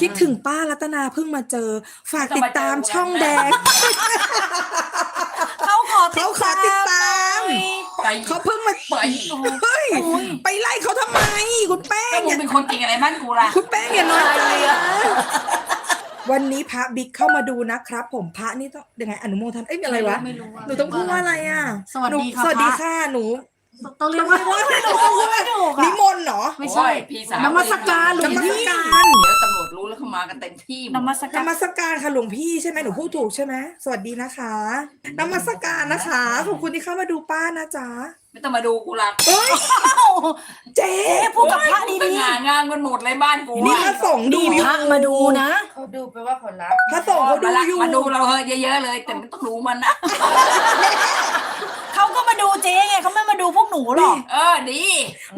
คิดถึงป้ารัตนาเพิ่งมาเจอ ฝากติดตามช่องแดง เขาขอติเขาดขอติดตามหน่อยไปเขาเพิ่งมาไปเฮ้ยโอ้ยไปไล่เขาทำไม คุณแป้ถ้างมึองย่าเป็นคนจริงอะไรบ้านกูล่ะคุณแป้งอย่าน้อยใจอะไรนะอะวันนี้พระบิ๊กเข้ามาดูนะครับ ผมพระนี่ต้องยังไงอนุโมทนาเอ้ยอะไรวะไม่รู้หนูต้องพูดว่าอะไรอะสวัสดีหนูค่ะสวัสดีพระค่ะหนูต้องเรียกว่าไม่ถูกไม่ถูกนิอะมนต์เหรอไม่ใช่โอ้ยพี่สาวนมัสการหลวงนมัสพี่การเดี๋ยวตำ รวจรู้แล้วเขามากันเต็มที่หมนดมัสนการ มัสการค่ะหลวงพี่ใช่ไหมหนูพูดถูกใช่ไหมสวัสดีนะคะนมัสการนะคะขอบคุณที่เข้ามาดูป้านะจ๊ะไม่ต้องมาดูกูหรอกเอ้ยเจ๊เอ๊ะพูดกับพระสดีง่างามกันหมดเลยบ้านกูนี่อะพระสงฆ์ๆดูนี่อยู่พระมาดูนะเขาดูไปว่าเขารักพระสงฆ์เขาดูมาละอยู่ มาดูเราเฮ้ยเยอะๆเลย แต่ไม่ต้องรู้มันนะเขา ก็มาดูเจ๊ไงเขาไม่มาดูพวกหนูหรอก เออดี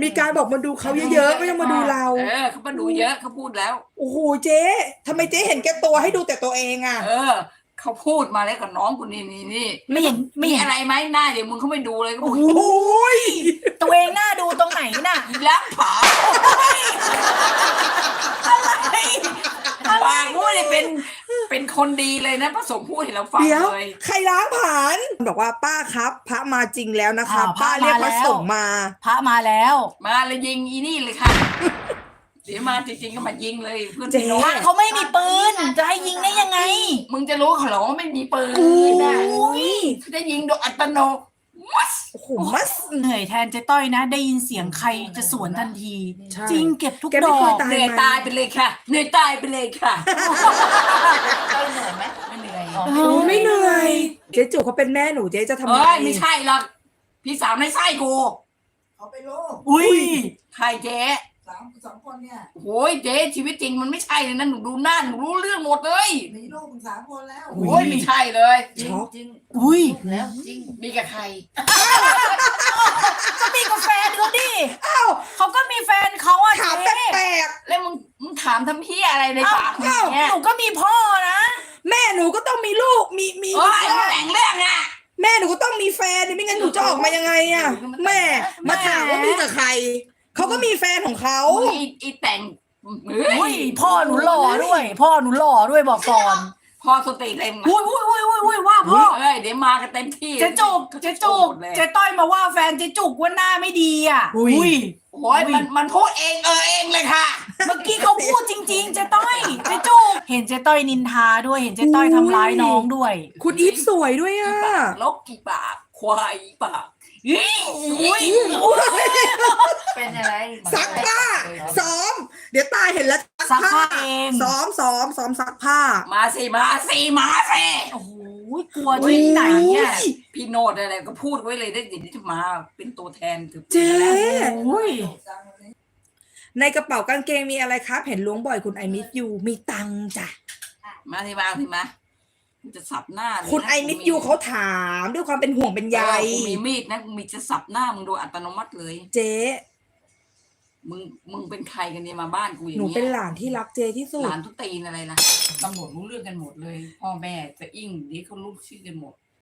มีการบอกมาดูเขาเยอะๆไม่ต้องมาดูเรา เออเขามาดูเยอะเขาพูดแล้ว โอ้โหเจ๊ทำไมเจ๊เห็นแก่ตัวให้ดูแต่ตัวเองอะ เออเขาพูดมาแล้วกับน้องกูนี่นี่นี่ไม่เห็นไม่มีเห็นอะไรไหมหน้าเดี๋ยวมึงเขาไม่ดูเลยก็โอ้พูดโหยตัวเองหน้าดูตรงไหนน่ะล้างผาปากพูดเนี่ยเป็นเป็นคนดีเลยนะพระสงฆ์พูดให้เราฟังเดี๋ยว เลย ใครล้างผ่าน บอกว่าป้าครับ พระมาจริงแล้วนะคะอ่าพระป้าเรียกมาพระแล้ว สงฆ์มา พระมาแล้ว มาเลยยิงอีนี่เลยค่ะ เดี๋ยวมาจริงๆก็มายิงเลยเพื่อนเจ๊ พี่น้องพระเขาไม่มีปืน จะให้ยิงได้ยังไง มึงจะรู้เขาเหรอว่าไม่มีปืนอุ้ยเขาจะยิงโดยอัตโนมัติ โอ้โหมัส เหนื่อยแทนเจ๊ต้อยนะ ได้ยินเสียงใครจะสวนทันที ใช่จริงเก็บทุกแกดไม่อเคยก ตายเหนื่อยตายไปเลยค่ะเหนื่อยตายไปเลยค่ะต้อยเหนื่อยไหมไม่เหนื่อย อ๋อ โอ้ไม่เหนื่อย เจ๊จุกเขาเป็นแม่หนูเจ๊จะทำเอ้ไงยไม่ใช่หรอกพี่สาวในไส้กูเขาไปโลกอุ้ยใครเจ๊สามสองคนเนี่ยโอ้ยเจ๊ชีวิตจริงมันไม่ใช่เลยนะหนูดูหน้าหนูรู้เรื่องหมดเลยมีลูกถึงสามคนแล้วโอ้ยไม่ใช่เลยจริงช็อกจริงอุ้ยแล้วจริงมีกับใครก็มีกับแฟนเขาดิอ้าวเขาก็มีแฟนเขาอะถามเจ๊แปลกแล้วมึงมึงถามทำพี่อะไรในปากมึงอ้าวเนี่ยหนูก็มีพ่อนะๆ แม่หนูก็ต้องมีลูกมีมีโอ้ยมึงแต่งเรื่องอะ แม่หนูก็ต้องมีแฟนดิไม่งั้นหนูจะออกมายังไงอะแม่มาถามว่ามีกับใครเขาก็มีแฟนของเขามึงอีอีแต่งเฮ้อุ้ยยพ่อหนูหล่อด้วย พ่อหนูหล่อด้วยบอกก่อนพอสติเต็มอุ้ยอุ้ยอุ้ยอุ้ยอุ้ยว่าพ่อเอ้ยเดี๋ยวมากันเต็มที่เจ๊จุกเจ๊จุกหมดเลยเจ๊ต้อยมาว่าแฟนเจ๊จุกว่าหน้าไม่ดีอะอุ้ยโอ้ยมันมันพูดเองเออเองเลยค่ะ เมื่อกี้เขาพูดจริง ๆ เจ๊ต้อยเจ๊จุกเห็นเจ๊ต้อยนินทาด้วยเห็นเจ๊ต้อยทำร้ายน้องด้วยคุณอีฟสวยด้วยอะลกกี่ปากควายกี่ปากอุ้ยเป็นอะไรซักผ้าซ้อม เดี๋ยวตายเห็นแล้วซักผ้าเองซ้อมซ้อมซ้อมซักผ้า มาสิมาสิมาสิโอ้โหกลัวที่ไหนเนี่ยพี่โนดอะไรก็พูดไว้เลยได้เดี๋ยวนี้จะมาเป็นตัวแทนถือเจ๊โอ้ย ในกระเป๋ากางเกงมีอะไรครับ เห็นล้วงบ่อยคุณไอมิสยูมีตังค์จ้ะ มาสิมาสิมากูจะสับหน้าเลยนะคุณไอมิสยูเขาถามด้วยความเป็นห่วงเป็นใยเออกูมีมีดนะกูมีจะสับหน้ามึงโดยอัตโนมัติเลย เจ๊ มึงมึงเป็นใครกันเนี่ยมาบ้านกูอย่างหนูเงี้ยเป็นหลานที่รักเจที่สุหดลานทุกตีนอะไรล่ะตำรวจรู้เรื่องกันหมดเลย พ่อแม่จะอิ่งเดี๋ยวเขารู้ชื่อกันหมด